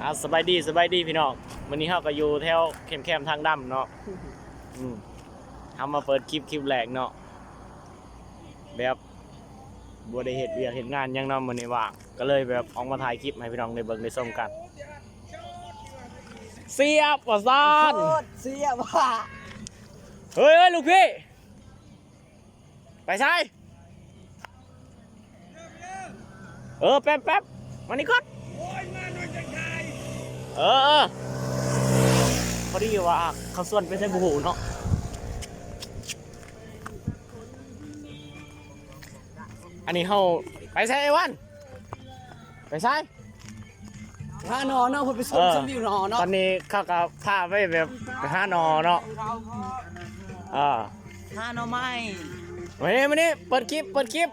อ่าสบายดีสบายดีพี่น้องวันนี้เฮาก็อยู่แถวเข้มแคมทางดำเนาะอืมทำมาเปิดคลิปคลิปแรกเนาะแบบบัวได้เห็ดเวียกเห็ดงานหยังเนาะมื้อนี้ว่างก็เลยแบบออกมาถ่ายคลิปให้พี่น้องได้เบิ่งได้ชมกันเสียบว่าซ่านโคตรเสียว่าเฮ้ยเฮ้ยลูกพี่ไปใช่เออแป๊บแป๊บมานี่ก่อน เออเออพอดีว่าเขาส่วนไปใส่บูเนาะอันนี้เขาไปใช่ไอ้วันไปใช่พานอเนาะคุณไปส่งเออชมวิวนอเนาะตอนนี้เขาก็พาไปแบบไปหานอเนาะอ่าพานอไม่มานี่มานี่เปิดคลิปเปิดคลิป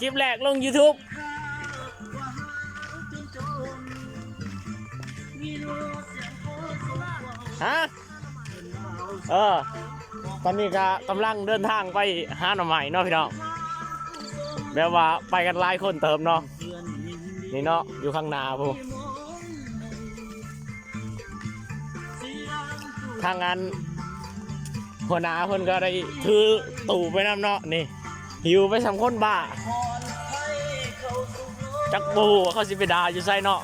คลิปแรกลง YouTube ฮะเออตอนนี้ก็กำลังเดินทางไปหาหน่อใหม่เนาะพี่น้องแบบว่าไปกันหลายคนเติมเนาะนี่เนาะอยู่ข้างหน้าพูทางงานหัวหน้าเพิ่นก็ได้ถือตู่ไปน้ำเนาะนี่หิวไปสำคนบ้าจักบูเขาสิไปดาอยู่ไซเนาะ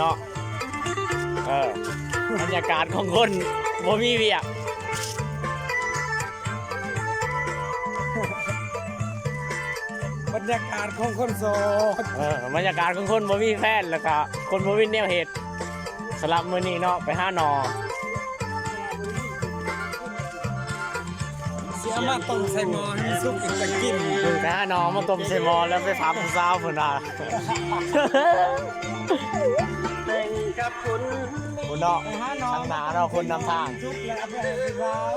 เนาะเออบรรยากาศของคนบ่มีเวียกบรรยากาศของคนโสดเออบรรยากาศของคนบ่มีแฟนแล้วก็คนบ่มีแนวเหตุสลับมื้อนี้เนาะไปหาหนอเสียมาต้มใส่หม้อให้ซุปอีกตะกินไปหาหนอมาต้มใส่หม้อแล้วไปฝากผู้สาวเพิ่นน่ะเป็น กับคุณคุณเนาะไปหาหนอทางหนาเนาะคนนำทางซุปแล้วเอาไปให้พี่สาว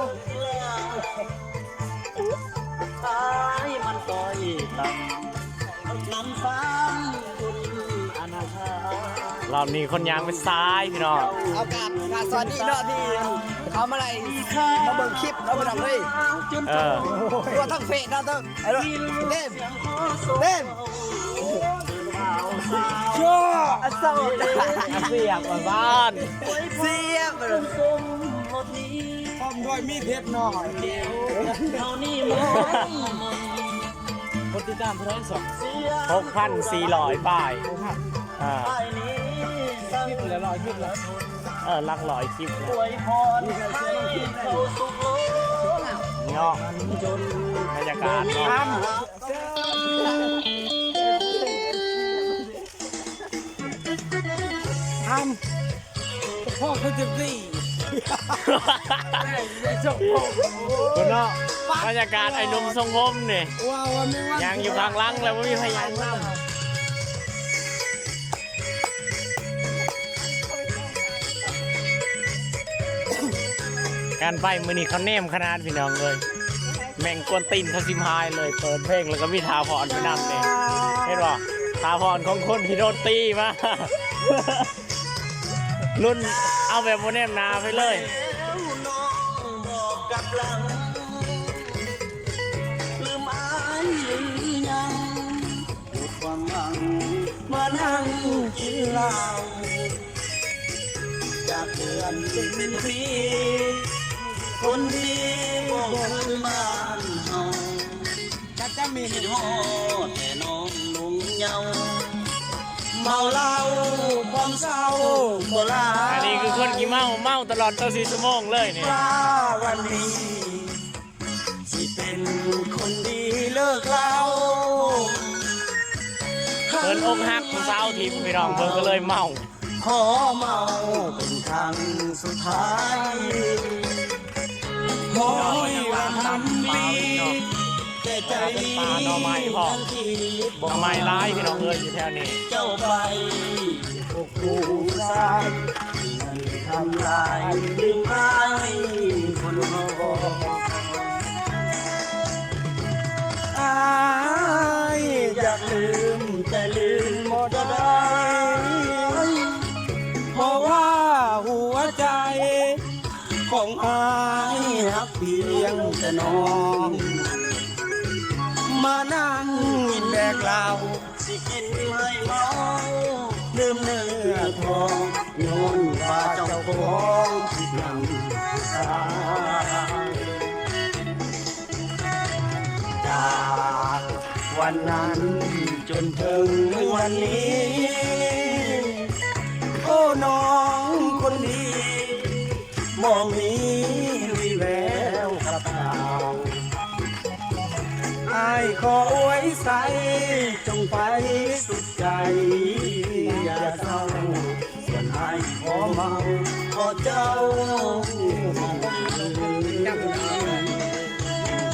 ตายมันต่อยต่ำนำซ้ำคุณอนาคารอบนี้คนยางไปซ้ายพี่น้อง เอาการการสวัสดีเนาะที่เขามาอะไรมาเบิ่งคลิปเราไปทำเลยเออ ตัวทั้งเฟซเนาะทั้งไอ้เนาะเล่มเล่ม ชั่วอโศกเสียบกว่าบ้านเสียบสมหมดนี้พร้อมด้วยมีดเทปหน่อยเท่านี้มองมนคนติดตามเท่าไหร่สองเสีย6,400ป้ายอ่าไปนี้สังคลิปละร้อยคลิปละเออหลักร้อยคลิปเลอวยยพรให้เขาสุขโลกเนาะบรรยากาศเนาะ ทำพ่อเขาจะดีจบคุณเนาะบรรยากาศไอ้หนุ่มทรงผมนี่ว้าวไม่ว่ายังอยู่ข้างหลังแล้วไม่มีพยานนำการไปมือนี้เขาเนมขนาดพี่น้องเลย แม่งกวนตีนเขาซิมไฮายเลยเปิดเพลงแล้วก็มีทาพรไปนำเลยเห็นป่ะทาพรของคนที่โดนตีมา รุ่นเอาแบบโมเนมนาไปเลยมานั่งกินเหล้าจากเดือนเป็นปีคนที่บอกคือบ้านเฮาก็จะมีคิดฮอดแต่น้องนุ่งเยา เมาเหล้าความเศร้าโบราณอันนี้คือคนกี่เมาเมาตลอดตัวสี่ชั่วโมงเลยเนี่ยว่าวันนี้ที่เป็นคนดีเลิกเล่าเพิ่นอกหักผู้สาวทีมพี่น้องเพิ่นก็เลยเมา ขอเมาเป็นครั้งสุดท้าย ใจปลาหน่อไม้พ่อหน่อไมร้ายพี่น้องเอ้ยอยู่แถวนี้ เจ้าไปพวกผู้ายไม่ทำลายลืมไปคนรออายอยากลืมแต่ลืมหมดได้าสิกินไม่เมาดื่มเนื้อทองโยนว่าเจ้าของผิดหลังสาจากวันนั้นจนถึงวันนี้ โอ้น้องคนดีมองมี ขอไว้ใส่จงไปสุดใจอย่าเศร้าส่วนอายขอเมาขอเจ้า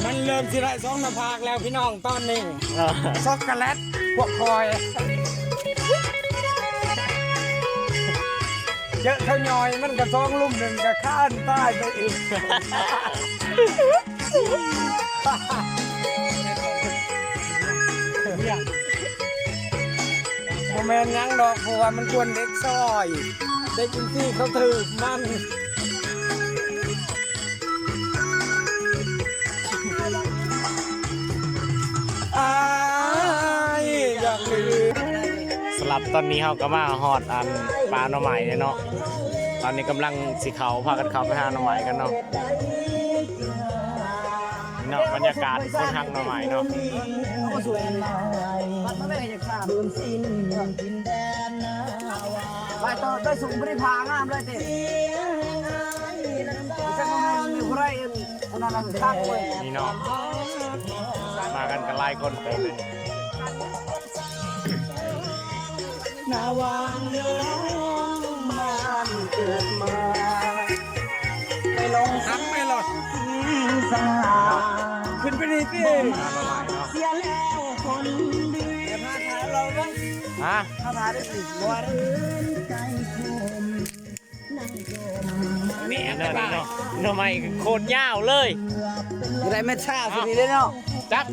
มันเริ่มสิไรสองน้าผากแล้วพี่น้องตอนนี้ช็อกโกแลตพวกคอยเยอะเท่าย่อยมันก็ซองลุ่มหนึ่งก็ข้านใต้ไปอีก มเมนยังดอกเพราะว่ามันควรเด็กซอยเด็กอินซี่เขาถือมันอายอยากลืมสลับตอนนี้เขาก็มาฮอดอันปลาหน่อไม้เนี่ยเนาะตอนนี้กำลังสิเขาพากันเขาไปหาหน่อไม้กันเนาะ เนาะบรรยากาศคนหักหน่อไม้เนาะมันไม่ได้จะขาดดื่มสิ้นกินแดนไปต่อได้สูงไม่ได้พางามเลยเต้จะทำไมมีใครอันนั้นทักเว้ยนี่เนาะมากันกันไล่คนเต็มเลยนาวางน้อง เนาะเสียแล้วคนดีเดี๋ยวพาทายเราบ้างฮะพาทาได้สิวัดใจคมนั่งจมนี่เนาะเนาะหน่อไมโคตรยาวเลยอะไรไม่ชาบสิได้เนาะจับ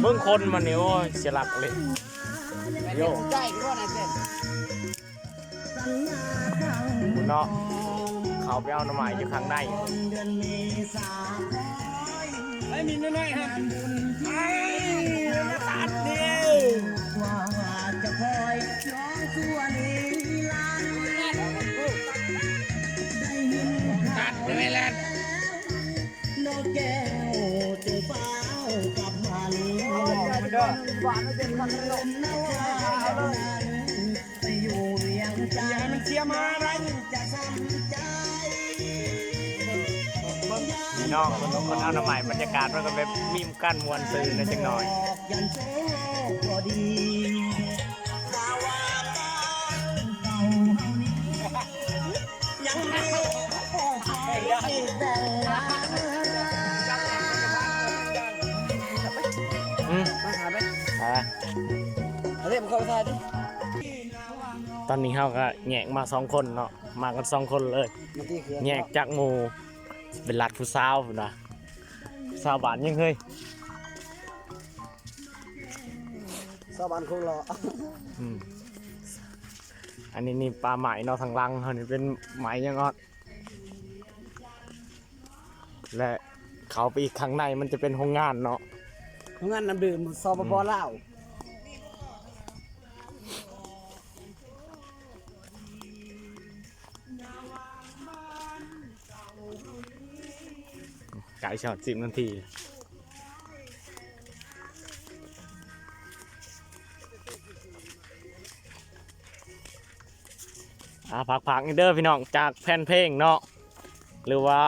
เบิ่งคนมันเนี่โอ้ยเสียหลักเลยโย่เนาะเขาไปเอาหน่อไม้อยู่ข้างใน ไอ้มีน้อยๆฮะไอ้ตัดเดิว่าจะคอยน้องตัวนี้ลานได้ยินตัดไม่แลนนกแก้วจึงเฝ้ากับมันมันเด้อหวานไม่เป็นมันเลยนาวาไปอยู่เวียงจัอย่านให้ทมันเชียร์มาไร พี่น้องคนคนเอาหน่อไม้บรรยากาศมันก็แบบมีมกั้นมวนซื่อนะจังหน่อยยันโชคก็ดีนาวาบ้านเก่าเฮานี้ยังมีให้แต่งงานอืมมาหาไปอะเอาเรียกมันเข้าไปทายดิตอนนี้เขาก็แยกมาสองคนเนาะมากันสองคนเลยมันตีเขือแยกจากหมู่ เป็นรัดผู้สาวพุ่นนะสาวบ้านยังเฮ้ยสาบานคงรออืมอันนี้นี่ปลาไหมเนาะทางลังเขานี่เป็นไหมยังออดและเขาไปอีกข้างในมันจะเป็นโรงงานเนาะเพราะงั้นน้ำดื่มซอปปลา ไก่ช็อตสิบนาทีอาพักๆนี่เด้อพี่น้องจากแผ่นเพลงเนาะหรือว่า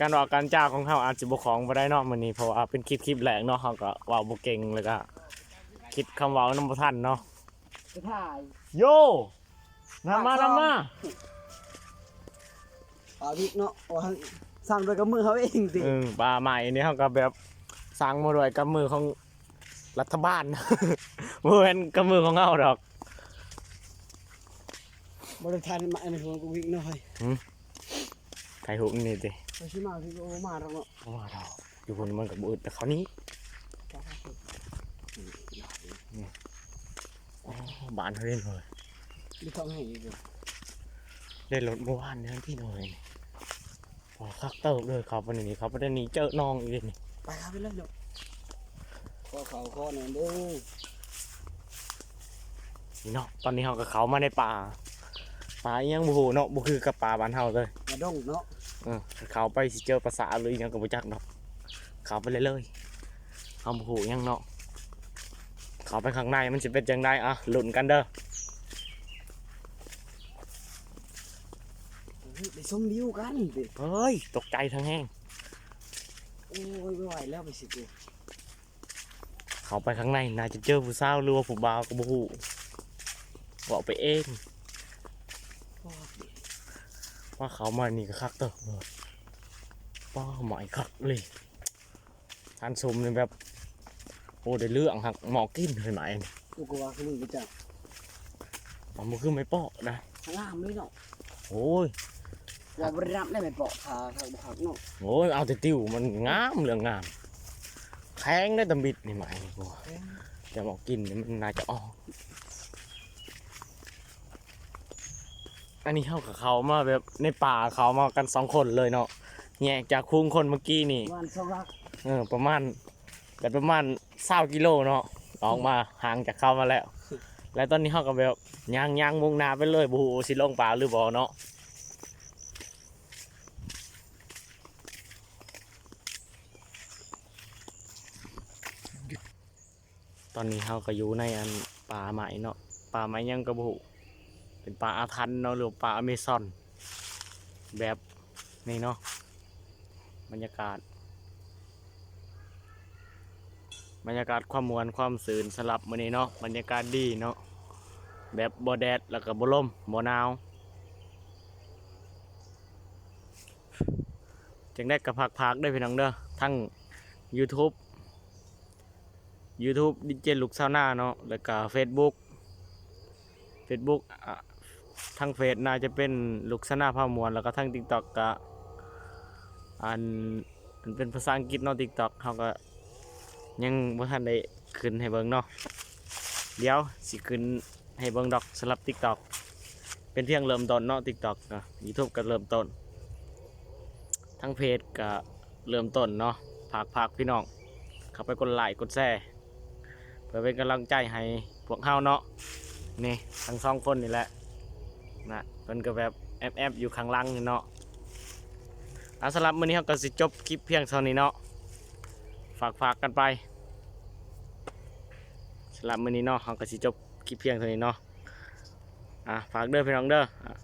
การว่าการจ้าของเขาอาจจะบกของบ่ได้เนาะมื้อนี้เพราะว่าเป็นคลิปคลิปแรกเนาะเขาก็ว้าบ่เก่งแล้วก็คิดคำว้าน้ำบ่ทันเนาะ ไปถ่ายโยนำมานำมาเอาดิเนาะว่าสั่งโดวยกับมือเขาเองสิเออปลาใหม่นี่เขาก็แบบสร้างมาด้วยกับมือของรัฐบาลบ่แม่นกับมือของเฮาดอกบริษัทมาในหัวกูวิ่งหน่อยไข่หุกนี่ดิไปชิมาที่โอมาแล้วเนาะว้าวอยู่บนมันกับบ่อึดแต่เขานี้ บ้านเขาเล่นเลยมีท้องให้อีกอยู่เล่นรถเมื่อวานเนี่ยที่หน่อยนี่พอคักเติบเลยเขาไปนี่เขาไปได้หนีเจอน้องอีกนี่ไปครับไปเลยเดี๋ยวขอเขาขอหน่อยเด้อนี่เนาะตอนนี้เขากับเขามาในป่าป่าอิหยังบูฮูเนาะบูคือกับป่าบ้านเฮาเลยอย่าดงเนาะเออเขาไปสิเจอภาษาหรืออิหยังกับบูจักเนาะเขาไปเลยเลยๆเขาบูฮูอิหยังเนาะ เขาไปข้างในมันจะเป็นจังไดอะหลุนกันเด้อเฮ้ยไปส้มวิวกันดิเฮ้ยตกใจทั้งแห้งโอ้ยไม่ไหวแล้วไปสิกูเขาไปข้างในน่าจะเจอผู้สาวหรือว่าผู้บ่าวกับบูฮูบอกไปเองโอ้ยว่าเขามานี่ก็คักเติบเลยป้าหมายคักเลยทานสมนี่แบบ โอ้ได้เรื่องหักหมอกินเลยไหมกูก็ว่าคือมึงไปจับอ๋อมันคือไม่เปาะนะงามเลยเนาะโอ้ยว่าบริรับได้ไหมเปาะขาเขาบ่หักเนาะโอ้ยเอาแต่ติ้วมันงามเรื่องงามแข็งได้ตำบิดนี่ไหมกูแต่หมอกินนี่มันน่าจะออกอันนี้เข้ากับเขามาแบบในป่าเขามากันสองคนเลยเนาะแยกจากคุ้งคนเมื่อกี้นี่วันสรักเออประมาณ แต่ประมาณเศร้ากิโลเนาะออกมาห่างจากเขามาแล้ว แล้วตอนนี้เขาก็แบบย่างย่างมุ่งนาไปเลยบูสิลงป่าหรือบ่เนาะตอนนี้เขาก็อยู่ในอันป่าใหม่เนาะป่าไม้ยังกระบูเป็นป่าอาถรรพ์เนาะหรือป่าอเมซอน แบบนี้เนาะบรรยากาศ บรรยากาศความมวลความสื่นสลับมื้อนี้เนาะบรรยากาศดีเนาะแบบบ่แดดแล้วก็บ่ลมบ่หนาวจึงได้กระพักพักได้พี่น้องเด้อทั้ง YouTube YouTube ดิเจลูกซาวนาเนาะแล้วก็ Facebook Facebook อะทั้งเฟซน่าจะเป็นลูกซาวนาพามวลแล้วก็ทั้ง TikTok ก็อันอันเป็นภาษาอังกฤษเนาะ TikTok เขาก็ ยังบ่ทันได้ขึ้นให้เบิ่งเนาะเดี๋ยวสิขึ้นให้เบิ่งดอกสำหรับ TikTok เป็นเพียงเริ่มต้นเนาะ TikTok ก็ YouTube ก็เริ่มต้น ทั้งเพจก็เริ่มต้นเนาะฝากฝากพี่น้องเข้าไปกดไลค์กดแชร์เพื่อเป็นกำลังใจให้พวกเฮาเนาะนี่ทั้งสองคนนี่แหละนะเพิ่นก็แบบแอบแอบๆอยู่ข้างล่างนี่เนาะอะสำหรับมื้อนี้เฮาก็สิจบคลิปเพียงเท่านี้เนาะฝากฝากกันไป สำหรับมื้อนี้เนาะเฮาก็สิจบคลิปเพียงเท่านี้เนาะอะฝากเด้อพี่น้องเด้ออะ